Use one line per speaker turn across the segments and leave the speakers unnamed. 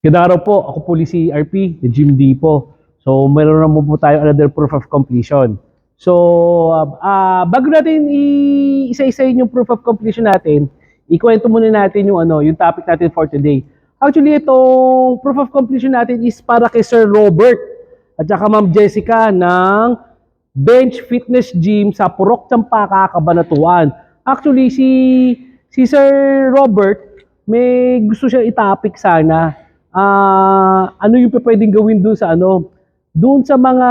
Araw po, ako po si RP, the Jim D po. So, meron naman po tayo another proof of completion. So, ah bago natin i- isa-isahin yung proof of completion natin, ikwento muna natin yung ano, yung topic natin for today. Actually, itong proof of completion natin is para kay Sir Robert at saka Ma'am Jessica ng Bench Fitness Gym sa Purok Champaka, Cabanatuan. Actually, si si Sir Robert may gusto siya itapik sana. Ah, ano yung pwedeng gawin doon sa ano? Doon sa mga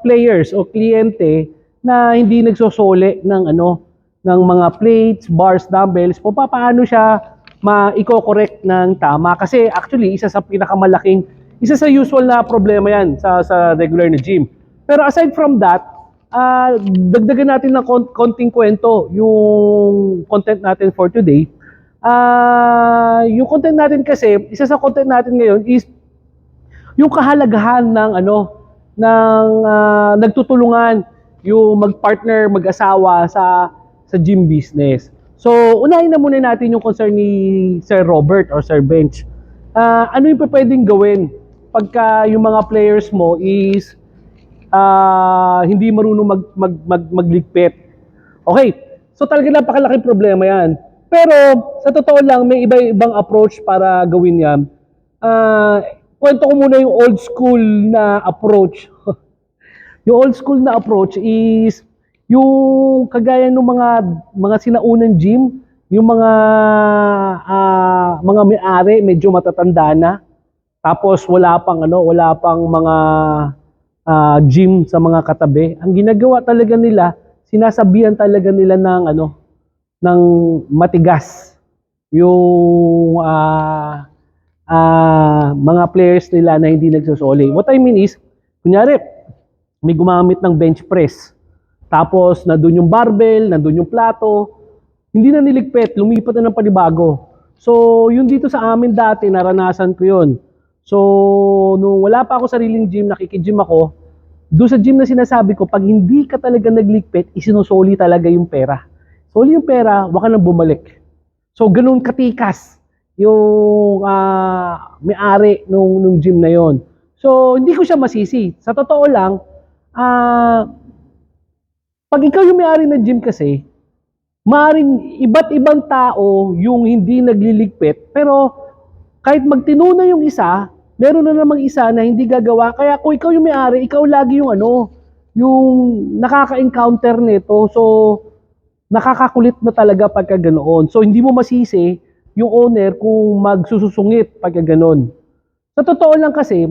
players o kliyente na hindi nagsosole ng ano ng mga plates, bars, dumbbells, po paano siya ma-correct ng tama kasi actually isa sa pinakamalaking isa sa usual na problema yan sa sa regular na gym. Pero aside from that, ah dagdagan natin ng kon- konting kwento yung content natin for today. Ah, yung content natin kasi, isa sa content natin ngayon is yung kahalagahan ng ano ng ah, nagtutulungan yung magpartner, mag-asawa sa sa gym business. So, unahin na muna natin yung concern ni Sir Robert or Sir Bench. Ah, ano yung pwedeng gawin pagka yung mga players mo is ah, hindi marunong mag, mag, mag, magligpit. Okay, so talaga napakalaking problema yan. Pero sa totoo lang, may iba-ibang approach para gawin yan. Ah, kwento ko muna yung old school na approach. yung old school na approach is yung kagaya ng mga mga sinaunang gym, yung mga ah, mga may-ari medyo matatanda na. Tapos wala pang ano, wala pang mga ah, gym sa mga katabi. Ang ginagawa talaga nila, sinasabihan talaga nila ng ano, ng matigas yung ah, ah, mga players nila na hindi nagsusoli. What I mean is, kunyari, may gumamit ng bench press. Tapos, nandun yung barbell, nandun yung plato. Hindi na niligpit, lumipat na ng panibago. So, yun dito sa amin dati, naranasan ko yun. So, nung wala pa ako sariling gym, nakikigym ako, doon sa gym na sinasabi ko, pag hindi ka talaga nagligpit, isinusoli talaga yung pera. Soli yung pera, wag ka nang bumalik. So, ganun katikas yung ah, may-ari nung, nung gym na yon. So, hindi ko siya masisi. Sa totoo lang, ah, pag ikaw yung may-ari ng gym kasi, maaaring iba't ibang tao yung hindi nagliligpit, pero kahit magtinuna yung isa, meron na namang isa na hindi gagawa. Kaya kung ikaw yung may-ari, ikaw lagi yung ano, yung nakaka-encounter nito. So, nakakakulit na talaga pagka ganoon. So, hindi mo masisi yung owner kung magsususungit pagka ganoon. Sa totoo lang kasi,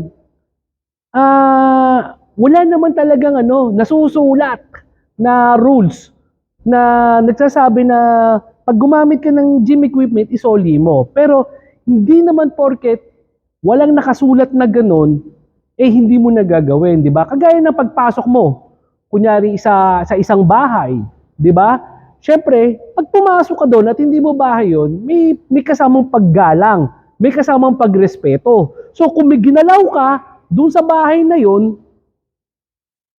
ah, wala naman talagang ano, nasusulat na rules na nagsasabi na pag gumamit ka ng gym equipment, isoli mo. Pero hindi naman porket walang nakasulat na ganun, eh hindi mo nagagawin, di ba? Kagaya ng pagpasok mo, kunyari sa, sa isang bahay, di ba? Siyempre, pag pumasok ka doon at hindi mo bahay yun, may, may kasamang paggalang, may kasamang pagrespeto. So kung may ginalaw ka doon sa bahay na yun,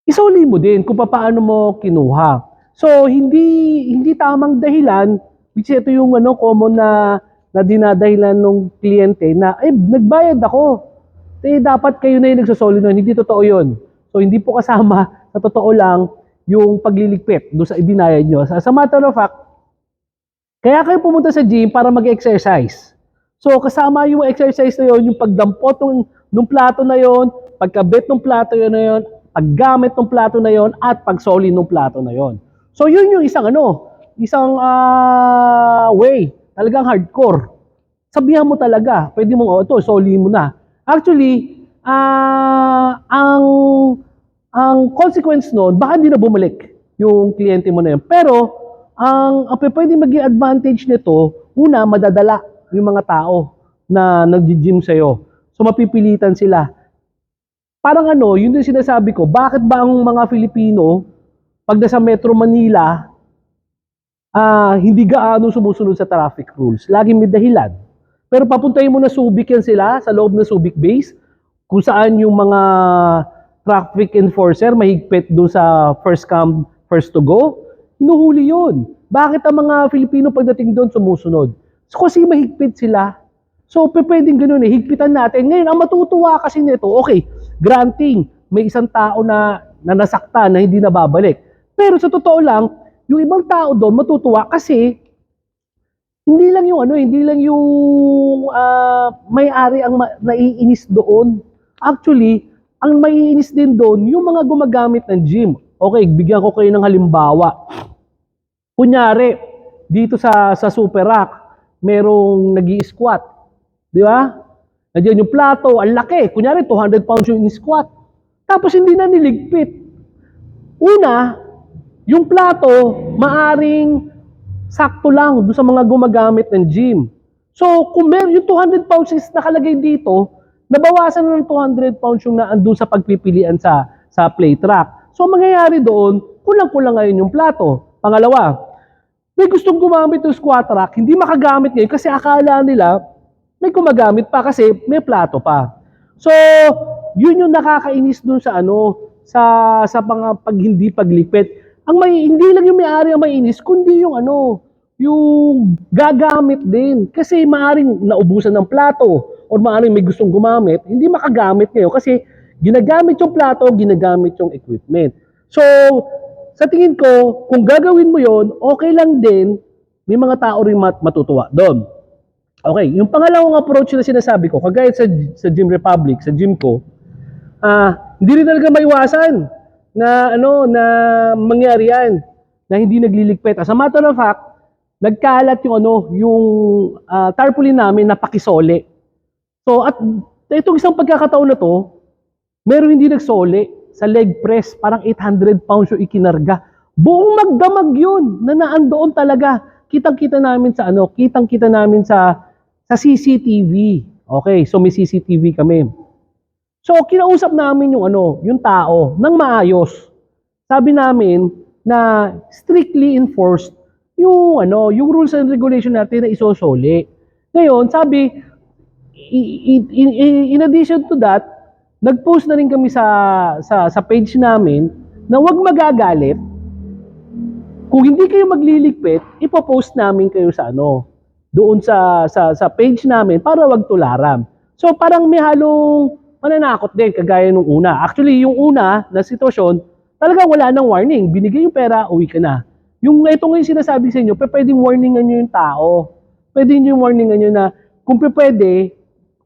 isoli mo din kung paano mo kinuha. So, hindi hindi tamang dahilan, which ito yung ano, common na, na dinadahilan ng kliyente na, eh, nagbayad ako. Eh, dapat kayo na yung nagsasoli nun. Hindi totoo yun. So, hindi po kasama, sa totoo lang, yung pagliligpit doon sa ibinayad nyo. As a matter of fact, kaya kayo pumunta sa gym para mag-exercise. So, kasama yung exercise na yun, yung pagdampot ng, ng plato na yon, pagkabit ng plato yun na yun, paggamit ng plato na yon, at pagsoli ng plato na yon. So, yun yung isang ano, isang ah, way, talagang hardcore. Sabihan mo talaga, pwede mo, oh, ito, soli mo na. Actually, ah, ang ang consequence noon, baka hindi na bumalik yung kliyente mo na yun. Pero, ang, ang pwede maging advantage nito, una, madadala yung mga tao na nag-gym sa'yo. So, mapipilitan sila. Parang ano, yun yung sinasabi ko, bakit ba ang mga Filipino, pag nasa Metro Manila, ah hindi gaano sumusunod sa traffic rules. Lagi may dahilan. Pero papuntahin mo na Subic yan sila, sa loob ng Subic base, kung saan yung mga traffic enforcer mahigpit doon sa first come, first to go, hinuhuli yun. Bakit ang mga Filipino pagdating doon sumusunod? Kasi mahigpit sila. So, pwedeng ganun eh, higpitan natin. Ngayon, ang matutuwa kasi nito, okay, granting, may isang tao na, na nasaktan na hindi na babalik. Pero sa totoo lang, yung ibang tao doon matutuwa kasi hindi lang yung ano, hindi lang yung ah, may-ari ang ma- naiinis doon. Actually, ang maiinis din doon, yung mga gumagamit ng gym. Okay, bigyan ko kayo ng halimbawa. Kunyari, dito sa sa Super Rack, merong nag squat Di ba? Nandiyan yung plato, ang laki. Kunyari, 200 pounds yung squat. Tapos hindi na niligpit. Una, yung plato, maaring sakto lang doon sa mga gumagamit ng gym. So, kung meron yung 200 pounds is nakalagay dito, nabawasan na ng 200 pounds yung naandun sa pagpipilian sa sa plate rack. So, ang mangyayari doon, kulang-kulang ngayon yung plato. Pangalawa, may gustong gumamit ng squat rack, hindi makagamit ngayon kasi akala nila may gumagamit pa kasi may plato pa. So, yun yung nakakainis dun sa ano, sa sa mga pag hindi paglipit. Ang may hindi lang yung may-ari ang mainis, kundi yung ano, yung gagamit din. Kasi maaring naubusan ng plato or maaring may gustong gumamit, hindi makagamit ngayon kasi ginagamit yung plato, ginagamit yung equipment. So, sa tingin ko, kung gagawin mo yon, okay lang din, may mga tao rin mat matutuwa doon. Okay, yung pangalawang approach na sinasabi ko, kagaya sa, sa Gym Republic, sa gym ko, ah, hindi rin talaga maiwasan na ano na mangyari yan na hindi nagliligpit. As a matter of fact, nagkalat yung ano, yung ah, tarpaulin namin na pakisole. So at itong isang pagkakataon na to, meron hindi nagsole sa leg press, parang 800 pounds yung ikinarga. Buong magdamag yun na naandoon talaga. Kitang-kita namin sa ano, kitang-kita namin sa sa CCTV. Okay, so may CCTV kami. So kinausap namin yung ano, yung tao ng maayos. Sabi namin na strictly enforced yung ano, yung rules and regulation natin na isosole. Ngayon, sabi in, addition to that, nag-post na rin kami sa sa sa page namin na wag magagalit. Kung hindi kayo magliligpit, ipopost namin kayo sa ano, doon sa sa sa page namin para wag tularan. So parang may halong mananakot din kagaya nung una. Actually, yung una na sitwasyon, talaga wala nang warning. Binigay yung pera, uwi ka na. Yung ito ngayon sinasabi sa inyo, pwedeng warningan nyo yung tao. Pwede nyo yung warningan nyo na kung pwede,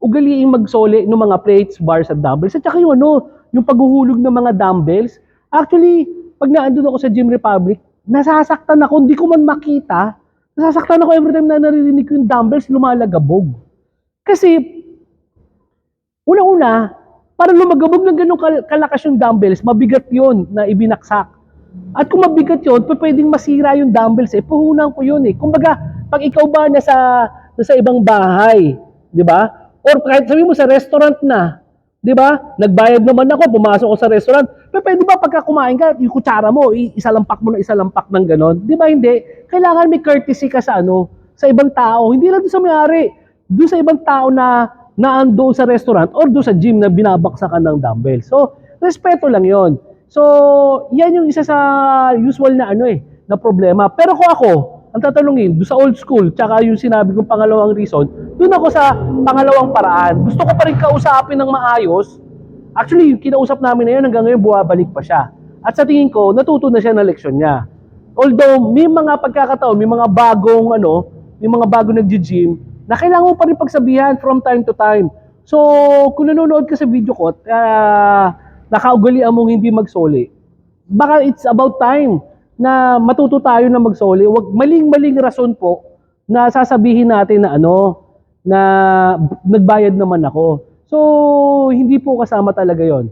ugaliing magsole ng mga plates, bars, at dumbbells. At saka yung ano, yung paghuhulog ng mga dumbbells. Actually, pag naandun ako sa Gym Republic, nasasaktan ako, hindi ko man makita. Nasasaktan ako every time na naririnig ko yung dumbbells lumalagabog. Kasi, una-una, para lumagabog ng ganun kal- kalakas yung dumbbells, mabigat yon na ibinaksak. At kung mabigat pa- pwedeng masira yung dumbbells eh. Puhunan ko yun eh. Kumbaga, pag ikaw ba nasa, nasa ibang bahay, di ba? Or kahit sabi mo sa restaurant na, di ba? Nagbayad naman ako, pumasok ako sa restaurant. Pero pwede ba pagka kumain ka, yung kutsara mo, isalampak mo na isalampak ng ganon? Di ba hindi? Kailangan may courtesy ka sa ano, sa ibang tao. Hindi lang doon sa may-ari. Doon sa ibang tao na naando sa restaurant or doon sa gym na binabaksakan ng dumbbell. So, respeto lang yon. So, yan yung isa sa usual na ano eh, na problema. Pero kung ako, ang tatanungin, doon sa old school, tsaka yung sinabi kong pangalawang reason, doon ako sa pangalawang paraan. Gusto ko pa rin kausapin ng maayos. Actually, yung kinausap namin na yun, hanggang ngayon buwabalik pa siya. At sa tingin ko, natuto na siya ng leksyon niya. Although, may mga pagkakataon, may mga bagong ano, may mga bagong nag-gym, na kailangan mo pa rin pagsabihan from time to time. So, kung nanonood ka sa video ko, uh, nakaugalian mong hindi magsoli, baka it's about time na matuto tayo na magsoli. Wag maling-maling rason po na sasabihin natin na ano, na nagbayad naman ako. So, hindi po kasama talaga yon.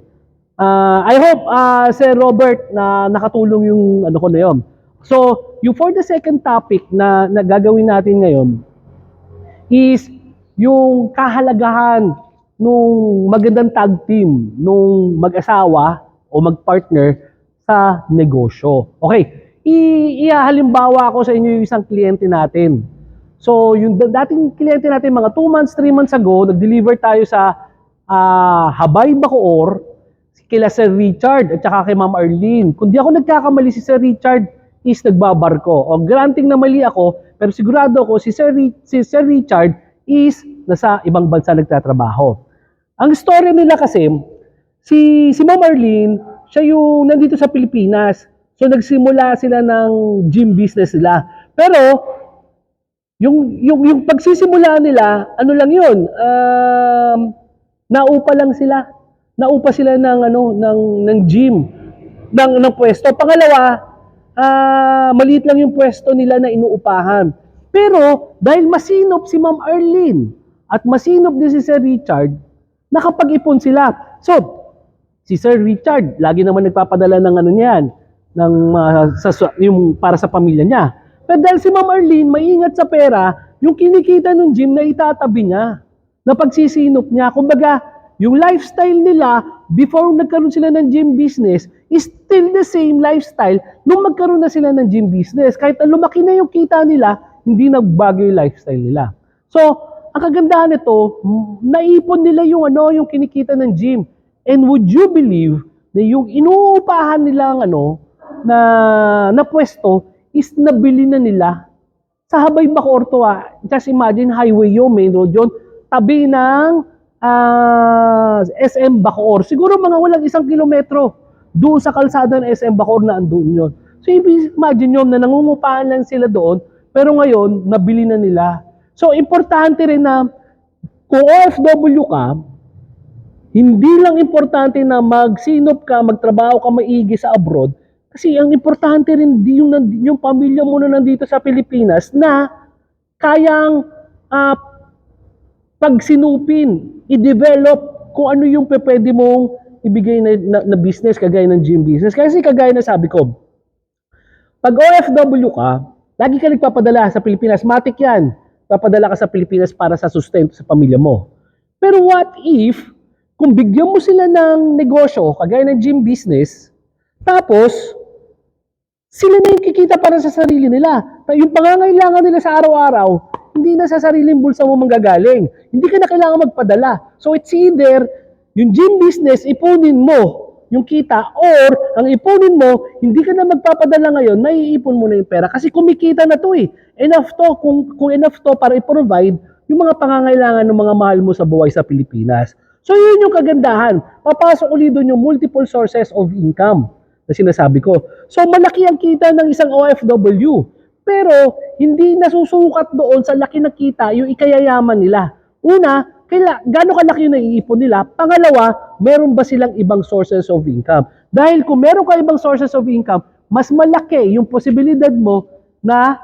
Uh, I hope, uh, Sir Robert, na nakatulong yung ano ko na yon. So, yung for the second topic na, na gagawin natin ngayon is yung kahalagahan nung magandang tag team nung mag-asawa o mag-partner sa negosyo. Okay, ihahalimbawa ko sa inyo yung isang kliyente natin. So, yung da- dating kliyente natin, mga 2 months, 3 months ago, nag-deliver tayo sa ah, Habay Bacoor, kila Sir Richard at saka kay Ma'am Arlene. Kung di ako nagkakamali, si Sir Richard is nagbabarko. O granting na mali ako, pero sigurado ako si Sir, Ri- si Sir Richard is nasa ibang bansa nagtatrabaho. Ang story nila kasi, si, si Ma'am Arlene, siya yung nandito sa Pilipinas. So nagsimula sila ng gym business nila. Pero yung yung yung pagsisimula nila, ano lang 'yun? Um, naupa lang sila. Naupa sila ng ano ng ng gym ng ng pwesto. Pangalawa, ah maliit lang yung pwesto nila na inuupahan. Pero dahil masinop si Ma'am Arlene at masinop din si Sir Richard, nakapag-ipon sila. So, si Sir Richard, lagi naman nagpapadala ng ano niyan, ng ah, sa, yung para sa pamilya niya. Pero dahil si Ma'am Arlene maingat sa pera, yung kinikita ng gym na itatabi niya, na pagsisinop niya. Kumbaga, yung lifestyle nila before nagkaroon sila ng gym business is still the same lifestyle nung magkaroon na sila ng gym business. Kahit lumaki na yung kita nila, hindi nagbago yung lifestyle nila. So, ang kagandahan nito, naipon nila yung ano, yung kinikita ng gym. And would you believe na yung inuupahan nilang ano, na, na pwesto is nabili na nila sa Habay Bacoor to ah. Just imagine highway yun, main road yun. Tabi ng ah, SM Bacoor. Siguro mga walang isang kilometro doon sa kalsada ng SM Bacoor na andun yun. So imagine yun na nangungupahan lang sila doon, pero ngayon, nabili na nila. So importante rin na kung OFW ka, hindi lang importante na magsinop ka, magtrabaho ka maigi sa abroad, kasi ang importante rin yung, yung pamilya mo na nandito sa Pilipinas na kayang ah, pagsinupin, i-develop kung ano yung pwede mong ibigay na, na, na business kagaya ng gym business. Kasi kagaya na sabi ko, pag OFW ka, lagi ka nagpapadala sa Pilipinas, matik yan. Papadala ka sa Pilipinas para sa sustento sa pamilya mo. Pero what if, kung bigyan mo sila ng negosyo, kagaya ng gym business, tapos, sila na yung kikita para sa sarili nila. Yung pangangailangan nila sa araw-araw, hindi na sa sariling bulsa mo manggagaling. Hindi ka na kailangan magpadala. So it's either yung gym business, ipunin mo yung kita or ang ipunin mo, hindi ka na magpapadala ngayon, naiipon mo na yung pera kasi kumikita na to eh. Enough to, kung, kung enough to para i-provide yung mga pangangailangan ng mga mahal mo sa buhay sa Pilipinas. So yun yung kagandahan. Papasok ulit doon yung multiple sources of income na sinasabi ko. So malaki ang kita ng isang OFW. Pero hindi nasusukat doon sa laki ng kita yung ikayayaman nila. Una, kaila, gano'ng kalaki yung naiipon nila? Pangalawa, meron ba silang ibang sources of income? Dahil kung meron ka ibang sources of income, mas malaki yung posibilidad mo na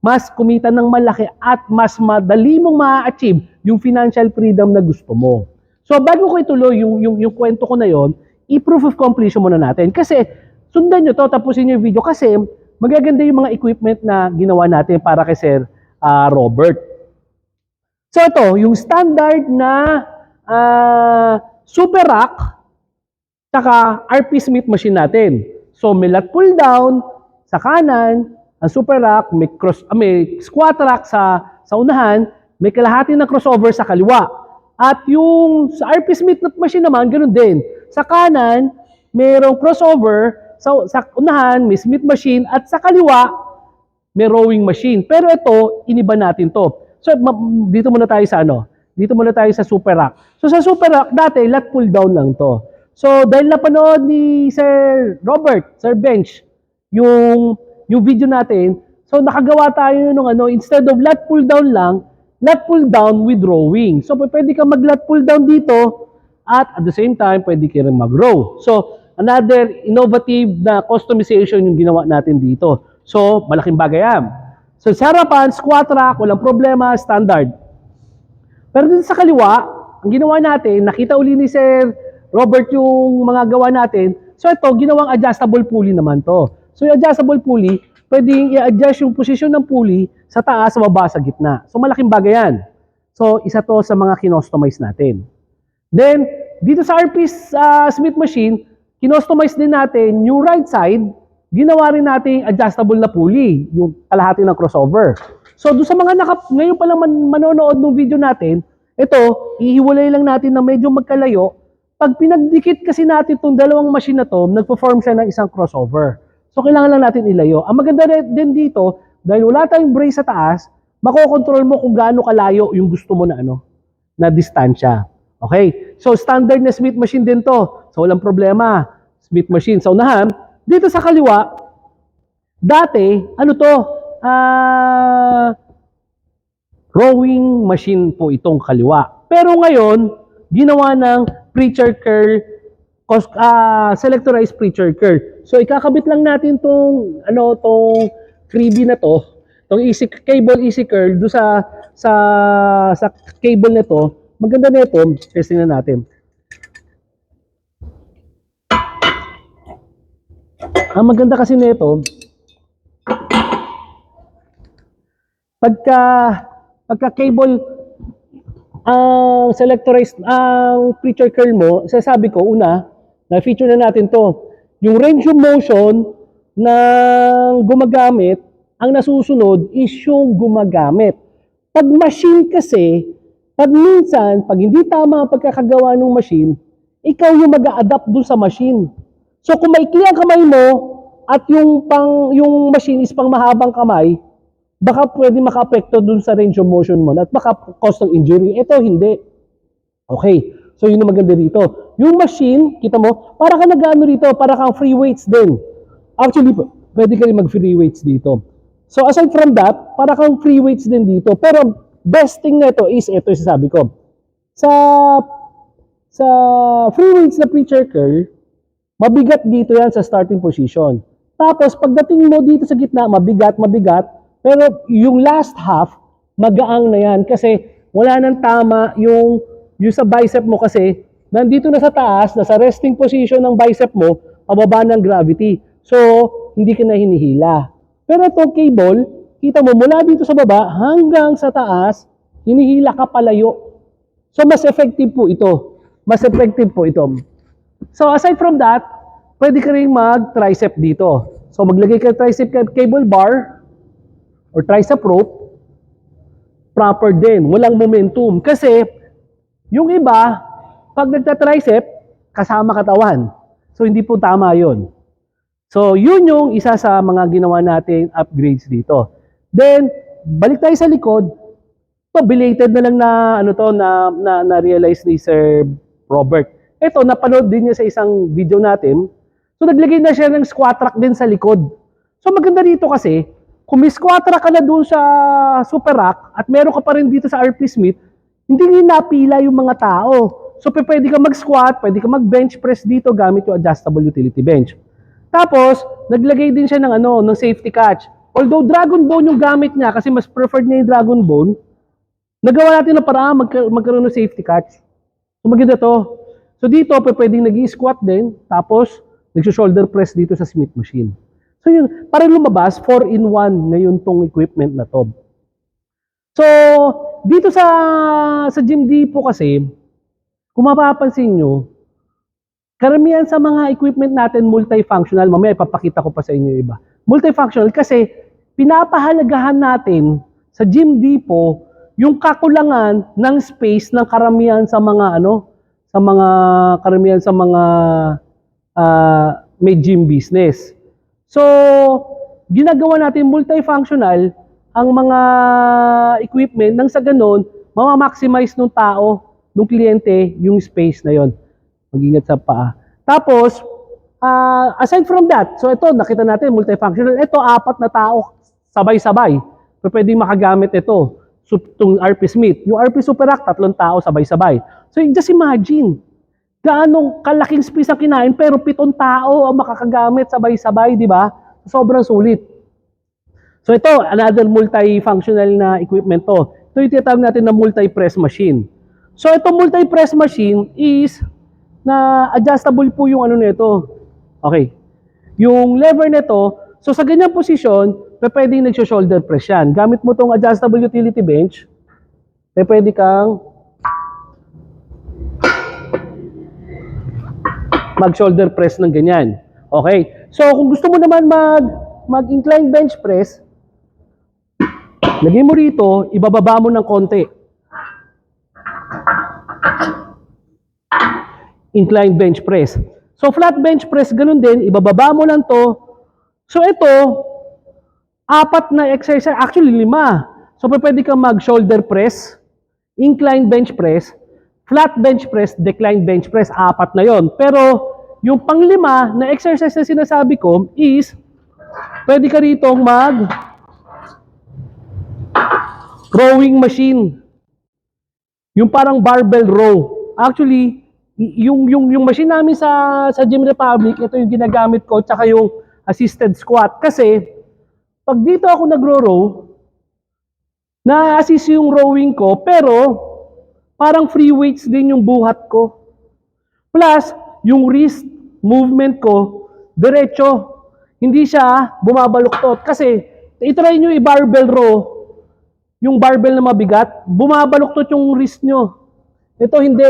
mas kumita ng malaki at mas madali mong ma-achieve yung financial freedom na gusto mo. So bago ko ituloy yung, yung, yung kwento ko na yon, i-proof of completion muna natin. Kasi sundan nyo to, tapusin nyo yung video kasi magaganda yung mga equipment na ginawa natin para kay Sir ah, Robert. So ito, yung standard na ah, super rack saka RP Smith machine natin. So may lat pull down sa kanan, ang super rack, may cross ah, may squat rack sa sa unahan, may kalahati na crossover sa kaliwa. At yung sa RP Smith machine naman, ganoon din. Sa kanan, mayroong crossover, sa, sa unahan, may Smith machine, at sa kaliwa, may rowing machine. Pero ito, iniba natin to. So, dito muna tayo sa ano? Dito muna tayo sa super rack. So, sa super rack, dati, lat pull down lang to. So, dahil napanood ni Sir Robert, Sir Bench, yung, yung video natin, so nakagawa tayo ng ano, instead of lat pull down lang, lat pull down with rowing. So, pwede ka mag lat pull down dito, at at the same time, pwede ka rin mag-row. So, another innovative na customization yung ginawa natin dito. So, malaking bagay yan. So, sa harapan, squat rack, walang problema, standard. Pero dito sa kaliwa, ang ginawa natin, nakita uli ni Sir Robert yung mga gawa natin. So ito, ginawang adjustable pulley naman to. So yung adjustable pulley, pwedeng i-adjust yung posisyon ng pulley sa taas, sa baba, sa gitna. So malaking bagay yan. So isa to sa mga kinostomize natin. Then, dito sa RP uh, Smith machine, kinostomize din natin yung right side, ginawa rin natin adjustable na pulley, yung kalahati ng crossover. So, doon sa mga naka, ngayon pa lang man, manonood ng video natin, ito, ihiwalay lang natin na medyo magkalayo. Pag pinagdikit kasi natin itong dalawang machine na to, nagpo-form siya ng isang crossover. So, kailangan lang natin ilayo. Ang maganda din dito, dahil wala tayong brace sa taas, makokontrol mo kung gaano kalayo yung gusto mo na ano, na distansya. Okay? So, standard na Smith machine din to. So, walang problema. Smith machine. Sa unahan, dito sa kaliwa, dati, ano to? Ah, rowing machine po itong kaliwa. Pero ngayon, ginawa ng preacher curl, cos- ah, selectorized preacher curl. So ikakabit lang natin tong ano tong freebie na to, tong easy cable easy curl do sa sa sa cable nito. Maganda nito, testing na natin. Ang maganda kasi nito, pagka pagka cable ang selectorized ang preacher curl mo, sasabi ko una, na feature na natin to. Yung range of motion ng gumagamit, ang nasusunod is yung gumagamit. Pag machine kasi, pag minsan, pag hindi tama ang pagkakagawa ng machine, ikaw yung mag adapt dun sa machine. So kung maikli ang kamay mo at yung pang yung machine is pang mahabang kamay, baka pwede maka-apekto dun sa range of motion mo at baka cause ng injury. Ito hindi. Okay. So yun ang maganda dito. Yung machine, kita mo, para ka nag-ano rito, para kang free weights din. Actually, pwede ka rin mag-free weights dito. So aside from that, para kang free weights din dito. Pero best thing na ito is, ito yung sasabi ko. Sa sa free weights na preacher curl, mabigat dito yan sa starting position. Tapos, pagdating mo dito sa gitna, mabigat, mabigat. Pero yung last half, magaang na yan. Kasi wala nang tama yung, yung sa bicep mo kasi nandito na sa taas, nasa resting position ng bicep mo, pababa ng gravity. So, hindi ka na hinihila. Pero itong cable, kita mo, mula dito sa baba hanggang sa taas, hinihila ka palayo. So, mas effective po ito. Mas effective po ito. So aside from that, pwede ka rin mag-tricep dito. So maglagay ka tricep ca- cable bar or tricep rope, proper din, walang momentum. Kasi yung iba, pag nagta-tricep, kasama katawan. So hindi po tama yon. So yun yung isa sa mga ginawa nating upgrades dito. Then, balik tayo sa likod. To belated na lang na ano to na na, na realize ni Sir Robert. Ito napanood din niya sa isang video natin. So naglagay na siya ng squat rack din sa likod. So maganda dito kasi kung may squat rack ka na doon sa super rack at meron ka pa rin dito sa RP Smith, hindi rin napila yung mga tao. So pwede ka mag-squat, pwede ka mag-bench press dito gamit yung adjustable utility bench. Tapos, naglagay din siya ng ano, ng safety catch. Although dragon bone yung gamit niya kasi mas preferred niya yung dragon bone, nagawa natin na paraan magka- magkaroon ng safety catch. So maganda to. So dito, pwedeng nag squat din, tapos nag-shoulder press dito sa Smith machine. So yun, para lumabas, 4-in-1 ngayon tong equipment na to. So, dito sa sa Gym Depot kasi, kung mapapansin nyo, karamihan sa mga equipment natin multifunctional. Mamaya ipapakita ko pa sa inyo iba. Multifunctional kasi pinapahalagahan natin sa Gym Depot yung kakulangan ng space ng karamihan sa mga ano, sa mga karamihan sa mga ah, may gym business. So, ginagawa natin multifunctional ang mga equipment nang sa ganun, mamamaximize ng tao, ng kliyente, yung space na yon. Mag-ingat sa paa. Tapos, ah, aside from that, so ito, nakita natin, multifunctional. Ito, apat na tao, sabay-sabay. Pwedeng makagamit ito. So, itong RP Smith. Yung RP Super Rack, tatlong tao, sabay-sabay. So, just imagine, gaano kalaking space ang kinain, pero pitong tao ang makakagamit sabay-sabay, di ba? Sobrang sulit. So ito, another multifunctional na equipment to. Ito yung tinatawag natin na multi-press machine. So ito multi-press machine is na adjustable po yung ano nito. Okay. Yung lever nito, so sa ganyang posisyon, pwedeng nagsho-shoulder press yan. Gamit mo tong adjustable utility bench, pwede kang mag-shoulder press ng ganyan. Okay. So kung gusto mo naman mag mag-incline bench press, lagay mo rito, ibababa mo ng konti. Incline bench press. So flat bench press, ganun din, ibababa mo lang to. So ito, apat na exercise, actually lima. So pwede kang mag shoulder press, incline bench press, flat bench press, decline bench press, apat na yon. Pero yung panglima na exercise na sinasabi ko is pwede ka rito mag rowing machine. Yung parang barbell row. Actually, yung yung yung machine namin sa sa Gym Republic, ito yung ginagamit ko tsaka yung assisted squat kasi pag dito ako nagro-row, na-assist yung rowing ko, pero parang free weights din yung buhat ko. Plus, yung wrist movement ko, diretso. Hindi siya bumabaluktot. Kasi, itry nyo i-barbell row, yung barbell na mabigat, bumabaluktot yung wrist nyo. Ito hindi.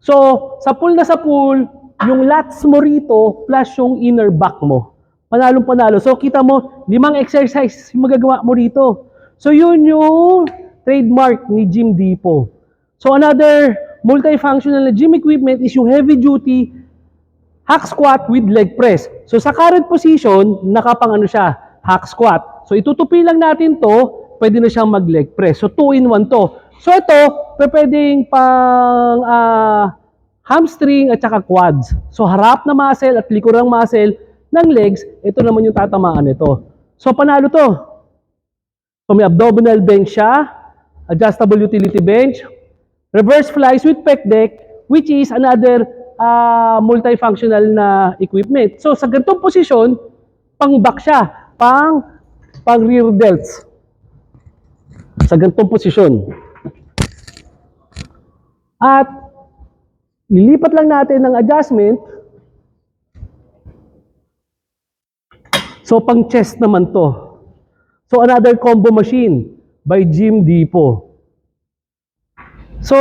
So, sa pool na sa pool, yung lats mo rito plus yung inner back mo. Panalong panalo. So, kita mo, limang exercise magagawa mo rito. So, yun yung trademark ni Gym Depot. So, another multifunctional na gym equipment is yung heavy duty hack squat with leg press. So, sa current position, nakapang ano siya, hack squat. So, itutupi lang natin to, pwede na siyang mag-leg press. So, 2 in 1 to. So, ito, pwedeng pang ah, hamstring at saka quads. So, harap na muscle at likurang muscle ng legs, ito naman yung tatamaan nito. So, panalo to. So, may abdominal bench siya, adjustable utility bench, reverse flies with pec deck, which is another ah, multifunctional na equipment. So, sa ganitong posisyon, pang back siya, pang, pang rear delts. Sa ganitong posisyon. At, lilipat lang natin ng adjustment. So, pang chest naman to. So, another combo machine by Gym Depot. So,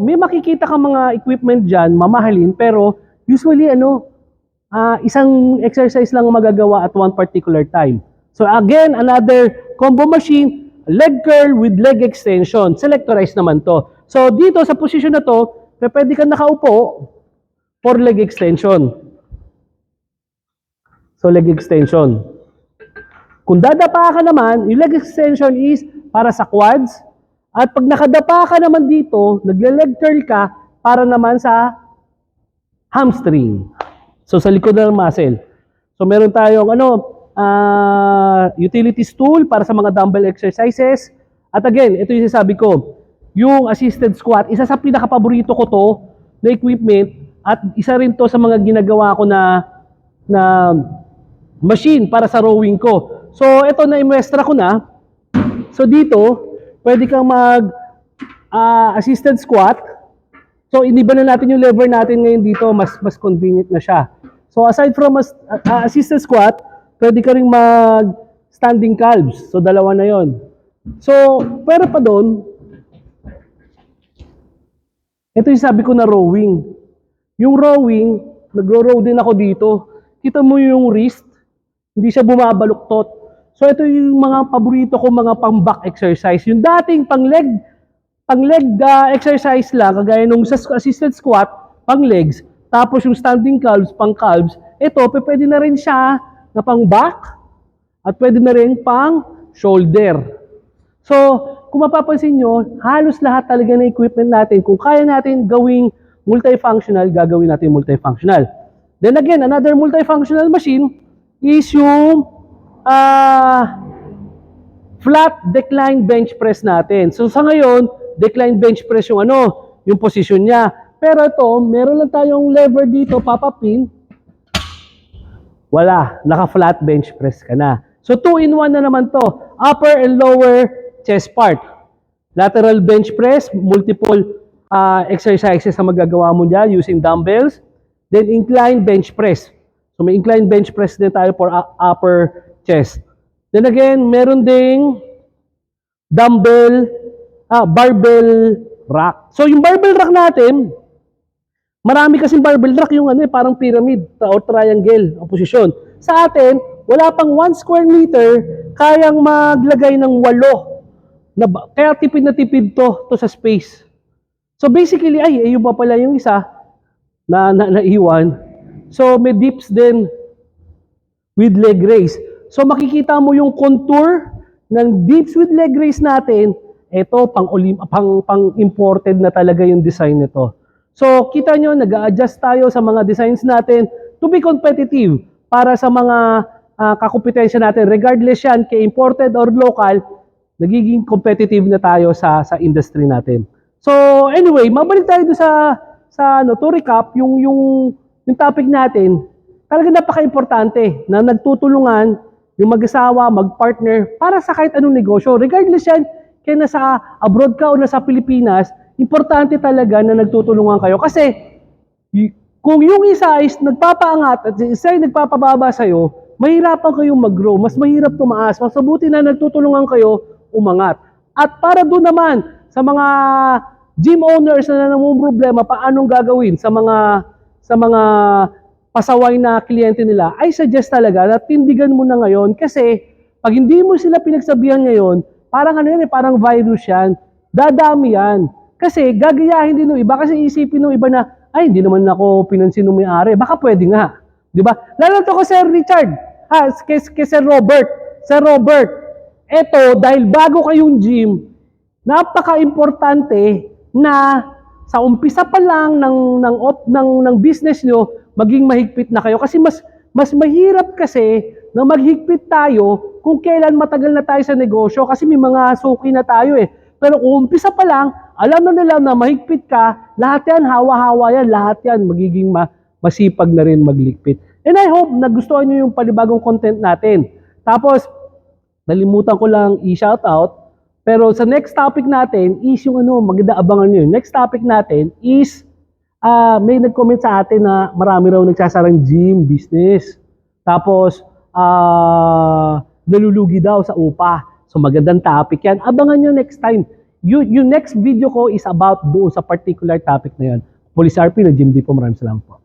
may makikita ka mga equipment dyan, mamahalin, pero usually, ano, ah, isang exercise lang magagawa at one particular time. So, again, another combo machine, leg curl with leg extension. Selectorized naman to. So, dito sa position na to, pwede ka nakaupo for leg extension. So, leg extension. Kung dadapa ka naman, yung leg extension is para sa quads. At pag nakadapa ka naman dito, nagle-leg curl ka para naman sa hamstring. So sa likod ng muscle. So meron tayong ano, ah, utility stool para sa mga dumbbell exercises. At again, ito yung sinasabi ko, yung assisted squat, isa sa pinaka-paborito ko to na equipment at isa rin to sa mga ginagawa ko na na machine para sa rowing ko. So, ito na imuestra ko na. So, dito, pwede kang mag ah, assisted squat. So, iniba na natin yung lever natin ngayon dito. Mas mas convenient na siya. So, aside from as, ah, assisted squat, pwede ka rin mag standing calves. So, dalawa na yon. So, pero pa doon, ito yung sabi ko na rowing. Yung rowing, nagro-row din ako dito. Kita mo yung wrist, hindi siya bumabaluktot. So ito yung mga paborito ko mga pang-back exercise. Yung dating pang-leg, pang-leg ah, exercise lang, kagaya nung sa assisted squat, pang-legs, tapos yung standing calves, pang-calves, ito, pwede na rin siya na pang-back, at pwede na rin pang-shoulder. So, kung mapapansin nyo, halos lahat talaga ng equipment natin, kung kaya natin gawing multifunctional, gagawin natin multifunctional. Then again, another multifunctional machine is yung ah flat decline bench press natin. So sa ngayon, decline bench press yung ano, yung position niya. Pero ito, meron lang tayong lever dito, papapin. Wala, naka-flat bench press ka na. So 2 in 1 na naman to. Upper and lower chest part. Lateral bench press, multiple ah, exercises na magagawa mo dyan using dumbbells. Then incline bench press. So may incline bench press din tayo for upper chest. Then again, meron ding dumbbell, ah, barbell rack. So yung barbell rack natin, marami kasing barbell rack yung ano eh, parang pyramid or triangle ang posisyon. Sa atin, wala pang 1 square meter, kayang maglagay ng walo. Na, kaya tipid na tipid to, to sa space. So basically, ay, ayun pa pala yung isa na, na naiwan. So may dips din with leg raise. So makikita mo yung contour ng dips with leg raise natin, ito pang, pang, pang imported na talaga yung design nito. So, kita nyo, nag adjust tayo sa mga designs natin to be competitive para sa mga uh, kakompetensya natin. Regardless yan, kay imported or local, nagiging competitive na tayo sa sa industry natin. So, anyway, mabalik tayo doon sa sa ano, to recap yung yung yung topic natin. Talaga napaka-importante na nagtutulungan yung mag-asawa, mag-partner para sa kahit anong negosyo. Regardless yan, kaya nasa abroad ka o nasa Pilipinas, importante talaga na nagtutulungan kayo. Kasi kung yung isa is nagpapaangat at isa ay nagpapababa sa'yo, mahirapan kayong mag-grow. Mas mahirap tumaas. Mas mabuti na nagtutulungan kayo umangat. At para doon naman sa mga gym owners na problema paanong gagawin sa mga sa mga pasaway na kliyente nila, I suggest talaga na tindigan mo na ngayon kasi pag hindi mo sila pinagsabihan ngayon, parang ano yan eh, parang virus yan. Dadami yan. Kasi gagayahin din ng iba kasi isipin ng iba na, ay, hindi naman ako pinansin ng may-ari. Baka pwede nga. Di ba? Lalo to ko Sir Richard. Ha, kay, kay Sir Robert. Sir Robert, eto, dahil bago kayong gym, napaka-importante na sa umpisa pa lang ng ng op, ng ng business nyo maging mahigpit na kayo kasi mas mas mahirap kasi na maghigpit tayo kung kailan matagal na tayo sa negosyo kasi may mga suki na tayo eh. Pero kung umpisa pa lang, alam na nila na mahigpit ka, lahat yan, hawa-hawa yan, lahat yan, magiging ma masipag na rin magligpit. And I hope nagustuhan nyo yung panibagong content natin. Tapos, nalimutan ko lang i-shout out, pero sa next topic natin is yung ano, maganda abangan nyo. Next topic natin is, ah may nag-comment sa atin na marami raw nagsasarang gym business. Tapos, ah nalulugi daw sa upa. So magandang topic yan. Abangan nyo next time. Yung, yung next video ko is about doon sa particular topic na yan. Police RP ng Gym Depot. Maraming salamat po.